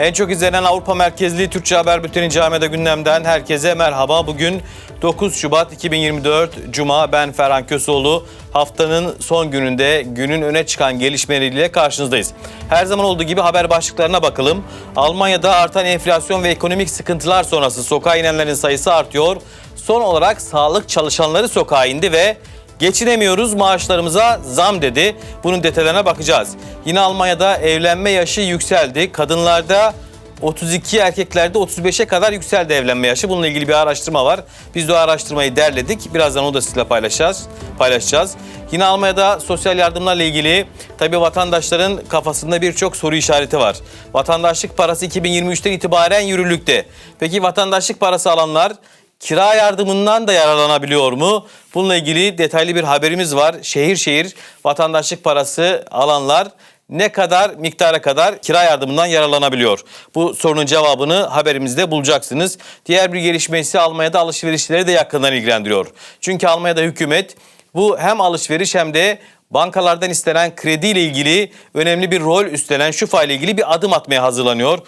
En çok izlenen Avrupa merkezli Türkçe haber bülteni Cami'de gündemden herkese merhaba. Bugün 9 Şubat 2024 Cuma ben Ferhan Köseoğlu. Haftanın son gününde günün öne çıkan gelişmeleriyle karşınızdayız. Her zaman olduğu gibi haber başlıklarına bakalım. Almanya'da artan enflasyon ve ekonomik sıkıntılar sonrası sokağa inenlerin sayısı artıyor. Son olarak sağlık çalışanları sokağa indi ve Geçinemiyoruz maaşlarımıza zam dedi. Bunun detaylarına bakacağız. Yine Almanya'da evlenme yaşı yükseldi. Kadınlarda 32 erkeklerde 35'e kadar yükseldi evlenme yaşı. Bununla ilgili bir araştırma var. Biz de o araştırmayı derledik. Birazdan o da sizinle paylaşacağız. paylaşacağız. Yine Almanya'da sosyal yardımlarla ilgili tabii vatandaşların kafasında birçok soru işareti var. Vatandaşlık parası 2023'ten itibaren yürürlükte. Peki vatandaşlık parası alanlar kira yardımından da yararlanabiliyor mu? Bununla ilgili detaylı bir haberimiz var. Şehir şehir vatandaşlık parası alanlar ne kadar miktara kadar kira yardımından yararlanabiliyor? Bu sorunun cevabını haberimizde bulacaksınız. Diğer bir gelişme ise Almanya'da alışverişleri de yakından ilgilendiriyor. Çünkü Almanya'da hükümet bu hem alışveriş hem de bankalardan istenen krediyle ilgili önemli bir rol üstlenen şu ile ilgili bir adım atmaya hazırlanıyor.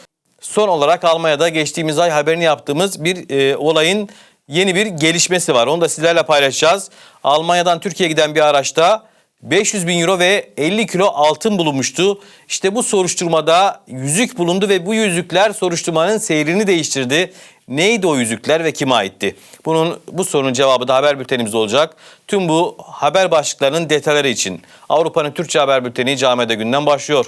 Son olarak Almanya'da geçtiğimiz ay haberini yaptığımız bir e, olayın yeni bir gelişmesi var. Onu da sizlerle paylaşacağız. Almanya'dan Türkiye'ye giden bir araçta 500 bin euro ve 50 kilo altın bulunmuştu. İşte bu soruşturmada yüzük bulundu ve bu yüzükler soruşturmanın seyrini değiştirdi. Neydi o yüzükler ve kime aitti? Bunun bu sorunun cevabı da haber bültenimizde olacak. Tüm bu haber başlıklarının detayları için Avrupa'nın Türkçe haber bülteni Cami'de günden başlıyor.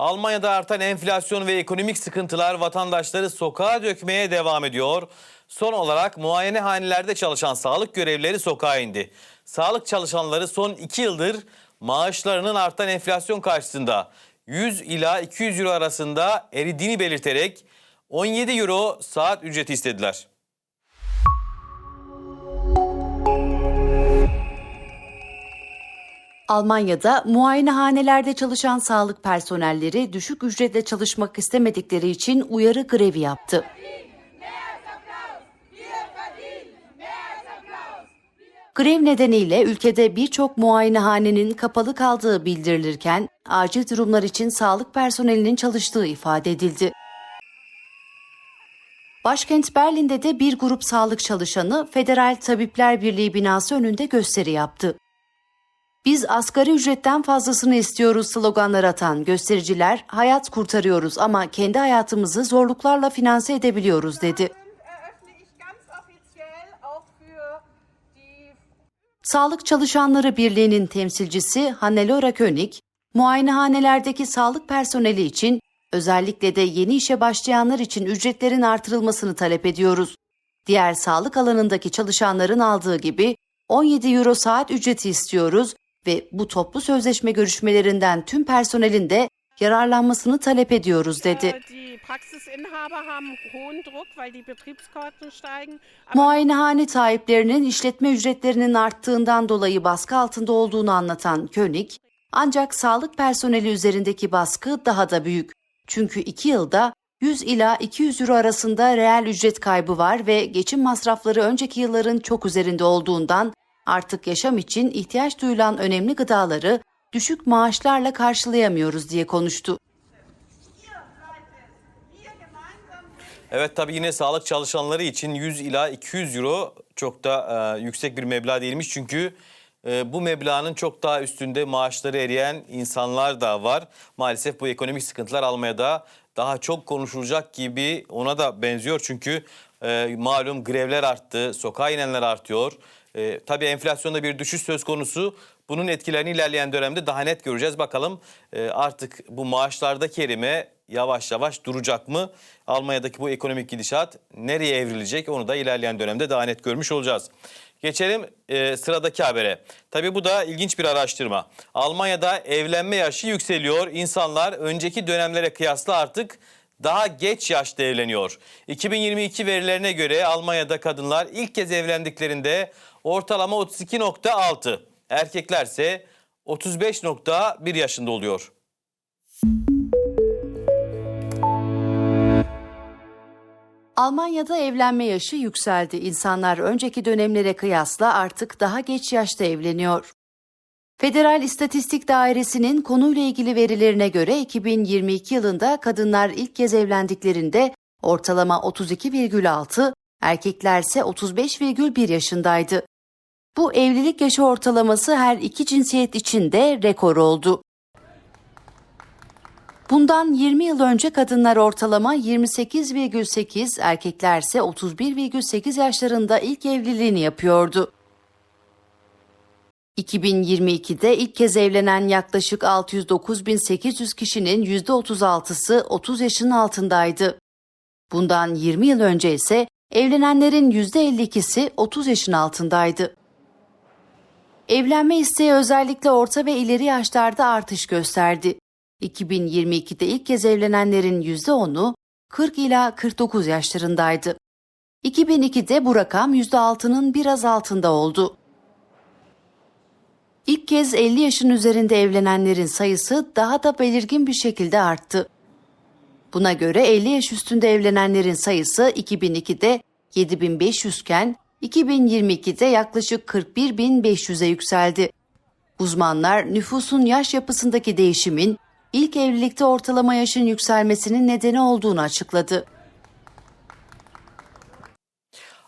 Almanya'da artan enflasyon ve ekonomik sıkıntılar vatandaşları sokağa dökmeye devam ediyor. Son olarak muayenehanelerde çalışan sağlık görevlileri sokağa indi. Sağlık çalışanları son 2 yıldır maaşlarının artan enflasyon karşısında 100 ila 200 euro arasında eridiğini belirterek 17 euro saat ücreti istediler. Almanya'da muayenehanelerde çalışan sağlık personelleri düşük ücretle çalışmak istemedikleri için uyarı grevi yaptı. Grev nedeniyle ülkede birçok muayenehanenin kapalı kaldığı bildirilirken acil durumlar için sağlık personelinin çalıştığı ifade edildi. Başkent Berlin'de de bir grup sağlık çalışanı Federal Tabipler Birliği binası önünde gösteri yaptı. Biz asgari ücretten fazlasını istiyoruz sloganlar atan göstericiler hayat kurtarıyoruz ama kendi hayatımızı zorluklarla finanse edebiliyoruz dedi. Sağlık Çalışanları Birliği'nin temsilcisi Hannelore König, muayenehanelerdeki sağlık personeli için özellikle de yeni işe başlayanlar için ücretlerin artırılmasını talep ediyoruz. Diğer sağlık alanındaki çalışanların aldığı gibi 17 euro saat ücreti istiyoruz ve bu toplu sözleşme görüşmelerinden tüm personelin de yararlanmasını talep ediyoruz dedi. Muayenehane sahiplerinin işletme ücretlerinin arttığından dolayı baskı altında olduğunu anlatan König, ancak sağlık personeli üzerindeki baskı daha da büyük. Çünkü 2 yılda 100 ila 200 euro arasında reel ücret kaybı var ve geçim masrafları önceki yılların çok üzerinde olduğundan artık yaşam için ihtiyaç duyulan önemli gıdaları düşük maaşlarla karşılayamıyoruz diye konuştu. Evet tabii yine sağlık çalışanları için 100 ila 200 euro çok da e, yüksek bir meblağ değilmiş. Çünkü e, bu meblağın çok daha üstünde maaşları eriyen insanlar da var. Maalesef bu ekonomik sıkıntılar Almanya'da daha çok konuşulacak gibi ona da benziyor. Çünkü e, malum grevler arttı, sokağa inenler artıyor. E, tabii enflasyonda bir düşüş söz konusu. Bunun etkilerini ilerleyen dönemde daha net göreceğiz. Bakalım e, artık bu maaşlardaki erime yavaş yavaş duracak mı? Almanya'daki bu ekonomik gidişat nereye evrilecek? Onu da ilerleyen dönemde daha net görmüş olacağız. Geçelim e, sıradaki habere. Tabii bu da ilginç bir araştırma. Almanya'da evlenme yaşı yükseliyor. İnsanlar önceki dönemlere kıyasla artık daha geç yaşta evleniyor. 2022 verilerine göre Almanya'da kadınlar ilk kez evlendiklerinde ortalama 32.6, erkeklerse 35.1 yaşında oluyor. Almanya'da evlenme yaşı yükseldi. İnsanlar önceki dönemlere kıyasla artık daha geç yaşta evleniyor. Federal İstatistik Dairesi'nin konuyla ilgili verilerine göre 2022 yılında kadınlar ilk kez evlendiklerinde ortalama 32,6, erkeklerse 35,1 yaşındaydı. Bu evlilik yaşı ortalaması her iki cinsiyet için de rekor oldu. Bundan 20 yıl önce kadınlar ortalama 28,8, erkeklerse 31,8 yaşlarında ilk evliliğini yapıyordu. 2022'de ilk kez evlenen yaklaşık 609.800 kişinin %36'sı 30 yaşın altındaydı. Bundan 20 yıl önce ise evlenenlerin %52'si 30 yaşın altındaydı. Evlenme isteği özellikle orta ve ileri yaşlarda artış gösterdi. 2022'de ilk kez evlenenlerin %10'u 40 ila 49 yaşlarındaydı. 2002'de bu rakam %6'nın biraz altında oldu. İlk kez 50 yaşın üzerinde evlenenlerin sayısı daha da belirgin bir şekilde arttı. Buna göre 50 yaş üstünde evlenenlerin sayısı 2002'de 7500 iken 2022'de yaklaşık 41.500'e yükseldi. Uzmanlar nüfusun yaş yapısındaki değişimin ilk evlilikte ortalama yaşın yükselmesinin nedeni olduğunu açıkladı.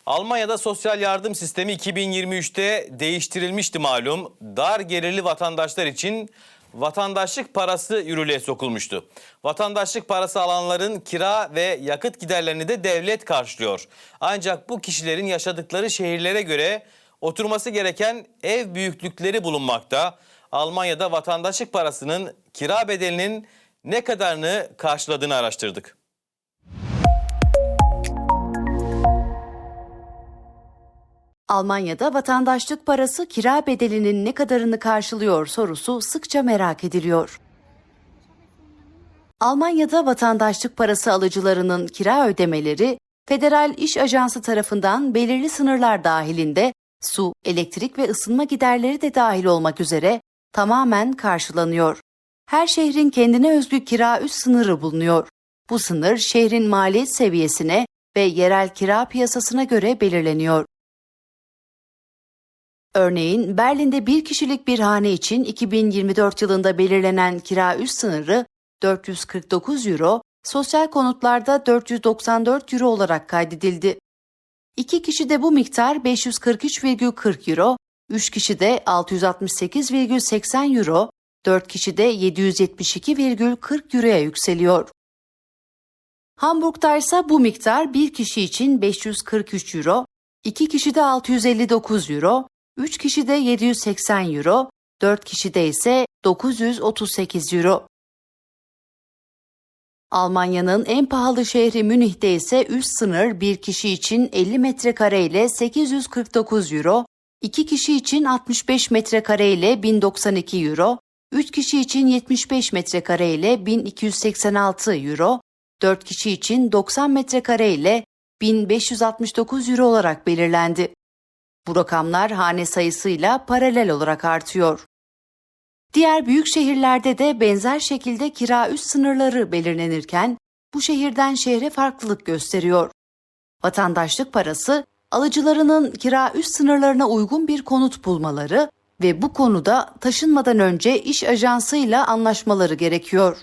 Almanya'da sosyal yardım sistemi 2023'te değiştirilmişti malum. Dar gelirli vatandaşlar için vatandaşlık parası yürürlüğe sokulmuştu. Vatandaşlık parası alanların kira ve yakıt giderlerini de devlet karşılıyor. Ancak bu kişilerin yaşadıkları şehirlere göre oturması gereken ev büyüklükleri bulunmakta. Almanya'da vatandaşlık parasının kira bedelinin ne kadarını karşıladığını araştırdık. Almanya'da vatandaşlık parası kira bedelinin ne kadarını karşılıyor sorusu sıkça merak ediliyor. Almanya'da vatandaşlık parası alıcılarının kira ödemeleri Federal İş Ajansı tarafından belirli sınırlar dahilinde su, elektrik ve ısınma giderleri de dahil olmak üzere tamamen karşılanıyor. Her şehrin kendine özgü kira üst sınırı bulunuyor. Bu sınır şehrin maliyet seviyesine ve yerel kira piyasasına göre belirleniyor. Örneğin Berlin'de bir kişilik bir hane için 2024 yılında belirlenen kira üst sınırı 449 euro, sosyal konutlarda 494 euro olarak kaydedildi. İki kişi de bu miktar 543,40 euro, 3 kişi de 668,80 euro, 4 kişi de 772,40 euroya yükseliyor. Hamburg'da ise bu miktar bir kişi için 543 euro, 2 kişi de 659 euro, 3 kişi de 780 euro, 4 kişi de ise 938 euro. Almanya'nın en pahalı şehri Münih'te ise üst sınır bir kişi için 50 metrekare ile 849 euro, 2 kişi için 65 metrekare ile 1092 euro, 3 kişi için 75 metrekare ile 1286 euro, 4 kişi için 90 metrekare ile 1569 euro olarak belirlendi. Bu rakamlar hane sayısıyla paralel olarak artıyor. Diğer büyük şehirlerde de benzer şekilde kira üst sınırları belirlenirken bu şehirden şehre farklılık gösteriyor. Vatandaşlık parası alıcılarının kira üst sınırlarına uygun bir konut bulmaları ve bu konuda taşınmadan önce iş ajansıyla anlaşmaları gerekiyor.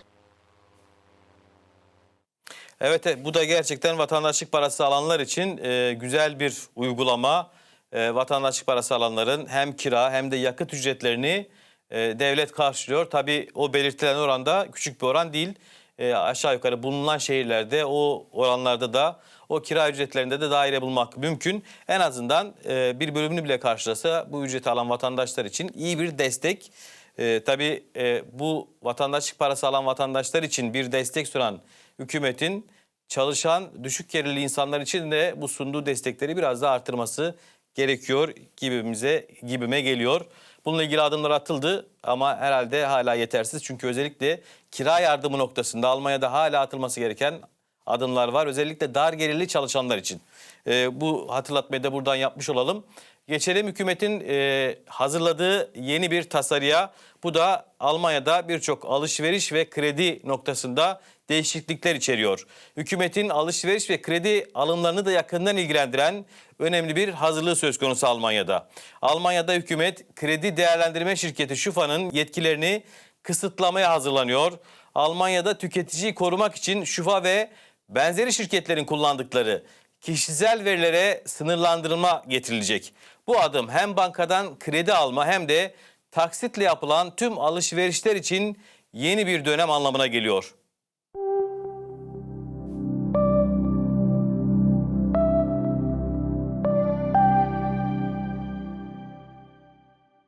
Evet, evet, bu da gerçekten vatandaşlık parası alanlar için e, güzel bir uygulama. E, vatandaşlık parası alanların hem kira hem de yakıt ücretlerini e, devlet karşılıyor. Tabii o belirtilen oranda küçük bir oran değil. E, aşağı yukarı bulunan şehirlerde o oranlarda da o kira ücretlerinde de daire bulmak mümkün. En azından e, bir bölümünü bile karşılasa bu ücreti alan vatandaşlar için iyi bir destek. E, tabii e, bu vatandaşlık parası alan vatandaşlar için bir destek sunan hükümetin çalışan düşük gelirli insanlar için de bu sunduğu destekleri biraz daha artırması gerekiyor gibimize gibime geliyor. Bununla ilgili adımlar atıldı ama herhalde hala yetersiz. Çünkü özellikle kira yardımı noktasında Almanya'da hala atılması gereken adımlar var. Özellikle dar gelirli çalışanlar için. Ee, bu hatırlatmayı da buradan yapmış olalım. Geçelim hükümetin e, hazırladığı yeni bir tasarıya. Bu da Almanya'da birçok alışveriş ve kredi noktasında değişiklikler içeriyor. Hükümetin alışveriş ve kredi alımlarını da yakından ilgilendiren önemli bir hazırlığı söz konusu Almanya'da. Almanya'da hükümet kredi değerlendirme şirketi Şufa'nın yetkilerini kısıtlamaya hazırlanıyor. Almanya'da tüketiciyi korumak için Şufa ve benzeri şirketlerin kullandıkları kişisel verilere sınırlandırma getirilecek. Bu adım hem bankadan kredi alma hem de taksitle yapılan tüm alışverişler için yeni bir dönem anlamına geliyor.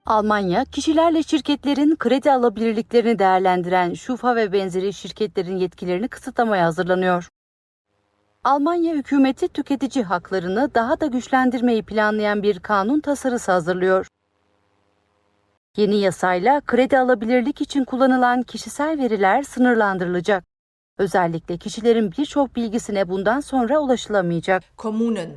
Almanya, kişilerle şirketlerin kredi alabilirliklerini değerlendiren Şufa ve benzeri şirketlerin yetkilerini kısıtlamaya hazırlanıyor. Almanya hükümeti tüketici haklarını daha da güçlendirmeyi planlayan bir kanun tasarısı hazırlıyor. Yeni yasayla kredi alabilirlik için kullanılan kişisel veriler sınırlandırılacak. Özellikle kişilerin birçok bilgisine bundan sonra ulaşılamayacak. Kommunen.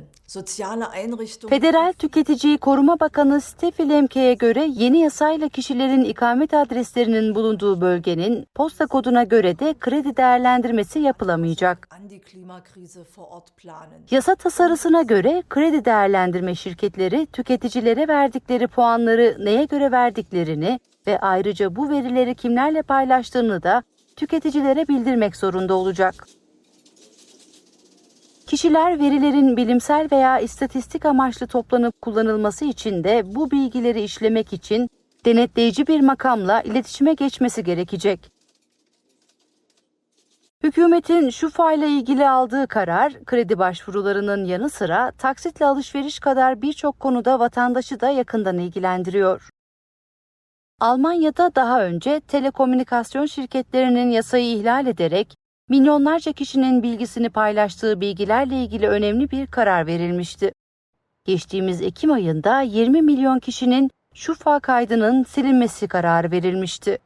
Federal Tüketiciyi Koruma Bakanı Steffi Lemke'ye göre yeni yasayla kişilerin ikamet adreslerinin bulunduğu bölgenin posta koduna göre de kredi değerlendirmesi yapılamayacak. Yasa tasarısına göre kredi değerlendirme şirketleri tüketicilere verdikleri puanları neye göre verdiklerini ve ayrıca bu verileri kimlerle paylaştığını da tüketicilere bildirmek zorunda olacak. Kişiler verilerin bilimsel veya istatistik amaçlı toplanıp kullanılması için de bu bilgileri işlemek için denetleyici bir makamla iletişime geçmesi gerekecek. Hükümetin şu ile ilgili aldığı karar, kredi başvurularının yanı sıra taksitle alışveriş kadar birçok konuda vatandaşı da yakından ilgilendiriyor. Almanya'da daha önce telekomünikasyon şirketlerinin yasayı ihlal ederek milyonlarca kişinin bilgisini paylaştığı bilgilerle ilgili önemli bir karar verilmişti. Geçtiğimiz Ekim ayında 20 milyon kişinin Şufa kaydının silinmesi kararı verilmişti.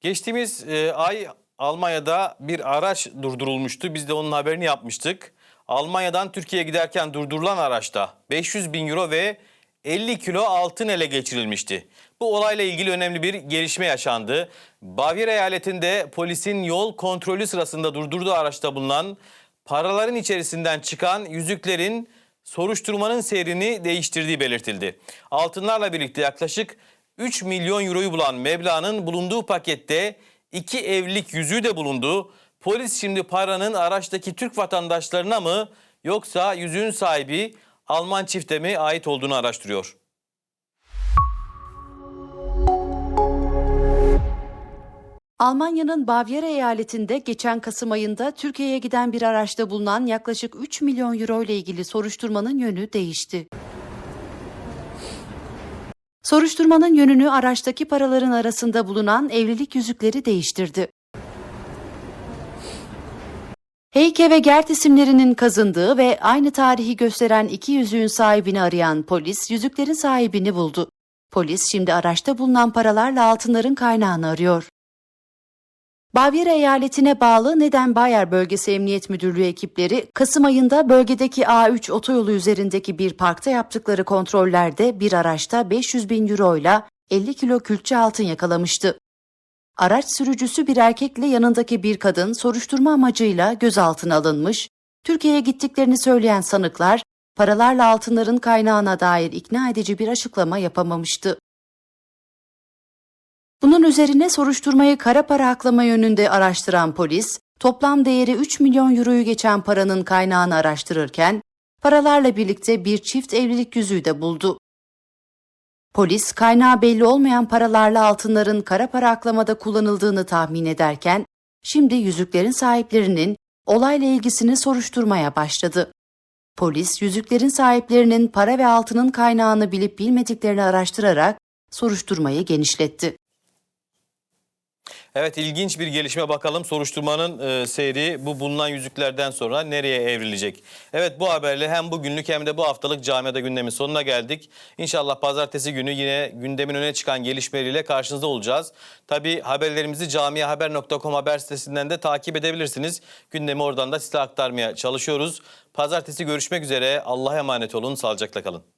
Geçtiğimiz e, ay Almanya'da bir araç durdurulmuştu. Biz de onun haberini yapmıştık. Almanya'dan Türkiye'ye giderken durdurulan araçta 500 bin euro ve 50 kilo altın ele geçirilmişti. Bu olayla ilgili önemli bir gelişme yaşandı. Bavyera eyaletinde polisin yol kontrolü sırasında durdurduğu araçta bulunan paraların içerisinden çıkan yüzüklerin soruşturmanın seyrini değiştirdiği belirtildi. Altınlarla birlikte yaklaşık 3 milyon euroyu bulan meblağın bulunduğu pakette iki evlilik yüzüğü de bulundu. Polis şimdi paranın araçtaki Türk vatandaşlarına mı yoksa yüzüğün sahibi Alman çifte mi ait olduğunu araştırıyor. Almanya'nın Bavyera eyaletinde geçen Kasım ayında Türkiye'ye giden bir araçta bulunan yaklaşık 3 milyon euro ile ilgili soruşturmanın yönü değişti. Soruşturmanın yönünü araçtaki paraların arasında bulunan evlilik yüzükleri değiştirdi. Heyke ve Gert isimlerinin kazındığı ve aynı tarihi gösteren iki yüzüğün sahibini arayan polis yüzüklerin sahibini buldu. Polis şimdi araçta bulunan paralarla altınların kaynağını arıyor. Bavyera eyaletine bağlı Neden Bayer Bölgesi Emniyet Müdürlüğü ekipleri Kasım ayında bölgedeki A3 otoyolu üzerindeki bir parkta yaptıkları kontrollerde bir araçta 500 bin euro ile 50 kilo külçe altın yakalamıştı. Araç sürücüsü bir erkekle yanındaki bir kadın soruşturma amacıyla gözaltına alınmış, Türkiye'ye gittiklerini söyleyen sanıklar paralarla altınların kaynağına dair ikna edici bir açıklama yapamamıştı. Bunun üzerine soruşturmayı kara para aklama yönünde araştıran polis, toplam değeri 3 milyon euroyu geçen paranın kaynağını araştırırken, paralarla birlikte bir çift evlilik yüzüğü de buldu. Polis, kaynağı belli olmayan paralarla altınların kara para aklamada kullanıldığını tahmin ederken, şimdi yüzüklerin sahiplerinin olayla ilgisini soruşturmaya başladı. Polis, yüzüklerin sahiplerinin para ve altının kaynağını bilip bilmediklerini araştırarak soruşturmayı genişletti. Evet ilginç bir gelişme bakalım soruşturmanın e, seyri bu bulunan yüzüklerden sonra nereye evrilecek? Evet bu haberle hem bugünlük hem de bu haftalık camiada gündemin sonuna geldik. İnşallah pazartesi günü yine gündemin öne çıkan gelişmeleriyle karşınızda olacağız. Tabi haberlerimizi camihaber.com haber sitesinden de takip edebilirsiniz. Gündemi oradan da size aktarmaya çalışıyoruz. Pazartesi görüşmek üzere Allah'a emanet olun sağlıcakla kalın.